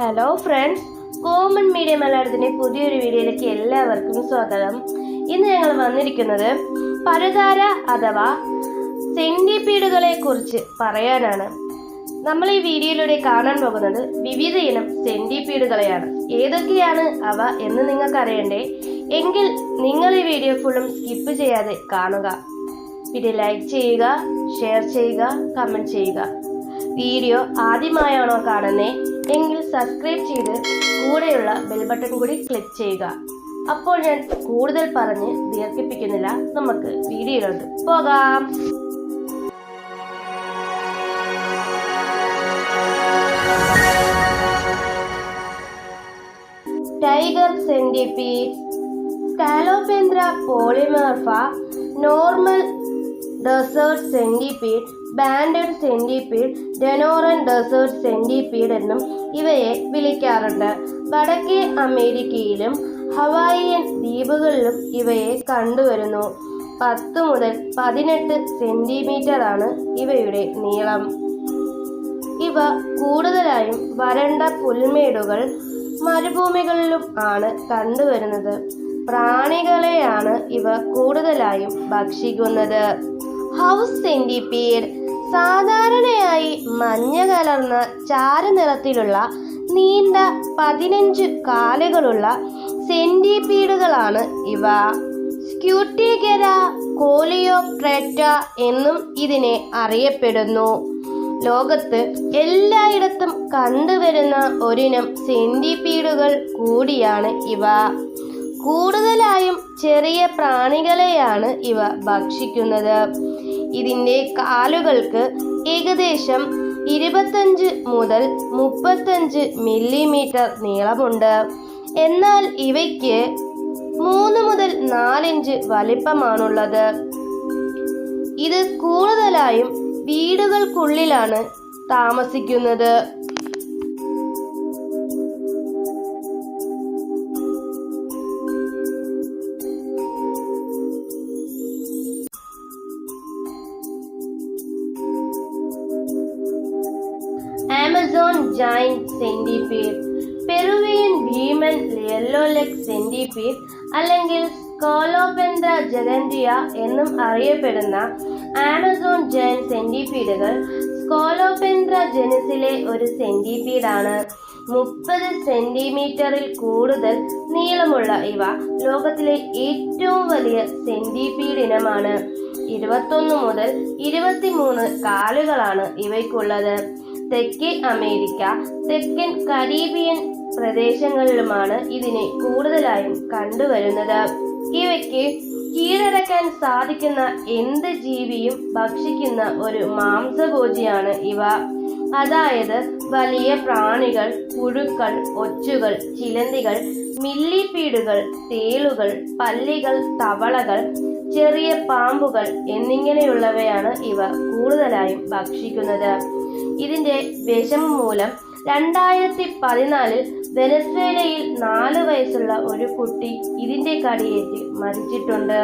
Hello friends common media മലയാളത്തിന്റെ പുതിയൊരു വീഡിയോയിലേക്ക് എല്ലാവർക്കും സ്വാഗതം. ഇന്ന് ഞങ്ങൾ വന്നിരിക്കുന്നത് പരതാര അഥവാ സെന്റിപ്പീഡുകളെ കുറിച്ച് പറയാനാണ്. നമ്മൾ ഈ വീഡിയോയിലൂടെ കാണാൻ പോകുന്നത് വിവിധ ഇനം സെന്റിപ്പീഡുകളെയാണ് ഏതൊക്കെയാണ് അവ എന്ന് നിങ്ങൾക്കറിയണ്ടേ? എങ്കിൽ നിങ്ങൾ ഈ വീഡിയോ ഫുള്ളും സ്കിപ്പ് ചെയ്യാതെ കാണുക. പിന്നെ ലൈക്ക് ചെയ്യുക ഷെയർ ചെയ്യുക കമന്റ് ചെയ്യുക. വീഡിയോ ആദ്യമായാണോ കാണുന്നേ? എങ്കിൽ സബ്സ്ക്രൈബ് ചെയ്ത് കൂടെയുള്ള ബെൽ ബട്ടൺ കൂടി ക്ലിക്ക് ചെയ്യുക. അപ്പോൾ ഞാൻ കൂടുതൽ പറഞ്ഞ് ദീർഘിപ്പിക്കുന്നില്ല. നമുക്ക് വീഡിയോയിലോട്ട് പോകാം. Tiger centipede scolopendra polymorpha normal desert centipede banded centipede ഡെനോറൻ desert centipede എന്നും ഇവയെ വിളിക്കാറുണ്ട്. വടക്കേ അമേരിക്കയിലും ഹവായിയൻ ദ്വീപുകളിലും ഇവയെ കണ്ടുവരുന്നു. പത്ത് മുതൽ പതിനെട്ട് സെന്റിമീറ്ററാണ് ഇവയുടെ നീളം. ഇവ കൂടുതലായും വരണ്ട പുൽമേടുകൾ മരുഭൂമികളിലും ആണ് കണ്ടുവരുന്നത്. പ്രാണികളെയാണ് ഇവ കൂടുതലായും ഭക്ഷിക്കുന്നത്. ഹൗസ് സെന്റിപീഡ് സാധാരണയായി മഞ്ഞ കലർന്ന ചാരനിറത്തിലുള്ള നീണ്ട പതിനഞ്ച് കാലുകളുള്ള സെന്റിപീഡുകളാണ് ഇവ. സ്ക്യൂട്ടിഗര കോലിയോപ്ട്രേറ്റ എന്നും ഇതിനെ അറിയപ്പെടുന്നു. ലോകത്ത് എല്ലായിടത്തും കണ്ടുവരുന്ന ഒരിനം സെന്റിപീഡുകൾ കൂടിയാണ് ഇവ. കൂടുതലായും ചെറിയ പ്രാണികളെയാണ് ഇവ ഭക്ഷിക്കുന്നത്. ഇതിന്റെ കാലുകൾക്ക് ഏകദേശം ഇരുപത്തഞ്ച് മുതൽ മുപ്പത്തഞ്ച് മില്ലിമീറ്റർ നീളമുണ്ട്. എന്നാൽ ഇവയ്ക്ക് മൂന്ന് മുതൽ നാലിഞ്ച് വലിപ്പമാണുള്ളത്. ഇത് കൂടുതലായും വീടുകൾക്കുള്ളിലാണ് താമസിക്കുന്നത്. ആമസോൺ ജൈന്റ് സെന്റിപീഡ് പെറുവിയൻ ഭീമൻ യെല്ലോ ലെഗ് സെന്റിപീഡ് അല്ലെങ്കിൽ കോലോപെന്ത ജനന്തിയ എന്നും അറിയപ്പെടുന്ന ആമസോൺ ജൈന്റ് സെന്റിപീഡുകൾ കോലോപെന്ത്ര ജനസിലെ ഒരു സെന്റിപീഡാണ് മുപ്പത് സെന്റിമീറ്ററിൽ കൂടുതൽ നീളമുള്ള ഇവ ലോകത്തിലെ ഏറ്റവും വലിയ സെന്റിപീഡ് ഇനമാണ്. ഇരുപത്തൊന്ന് മുതൽ ഇരുപത്തിമൂന്ന് കാലുകളാണ് ഇവയ്ക്കുള്ളത്. തെക്കേ അമേരിക്ക തെക്കൻ കരീബിയൻ പ്രദേശങ്ങളിലുമാണ് ഇതിനെ കൂടുതലായും കണ്ടുവരുന്നത്. ഇവയ്ക്ക് കീഴടക്കാൻ സാധിക്കുന്ന എന്ത് ജീവിയും ഭക്ഷിക്കുന്ന ഒരു മാംസഭോജിയാണ് ഇവ. അതായത് വലിയ പ്രാണികൾ പുഴുക്കൾ ഒച്ചുകൾ ചിലന്തികൾ മില്ലിപ്പീടുകൾ തേളുകൾ പല്ലികൾ തവളകൾ ചെറിയ പാമ്പുകൾ എന്നിങ്ങനെയുള്ളവയാണ് ഇവ കൂടുതലായും ഭക്ഷിക്കുന്നത്. ഇതിന്റെ വിഷം മൂലം രണ്ടായിരത്തി പതിനാലിൽ വെനസ്വേലയിൽ നാല് വയസ്സുള്ള ഒരു കുട്ടി ഇതിന്റെ കടിയേറ്റ് മരിച്ചിട്ടുണ്ട്.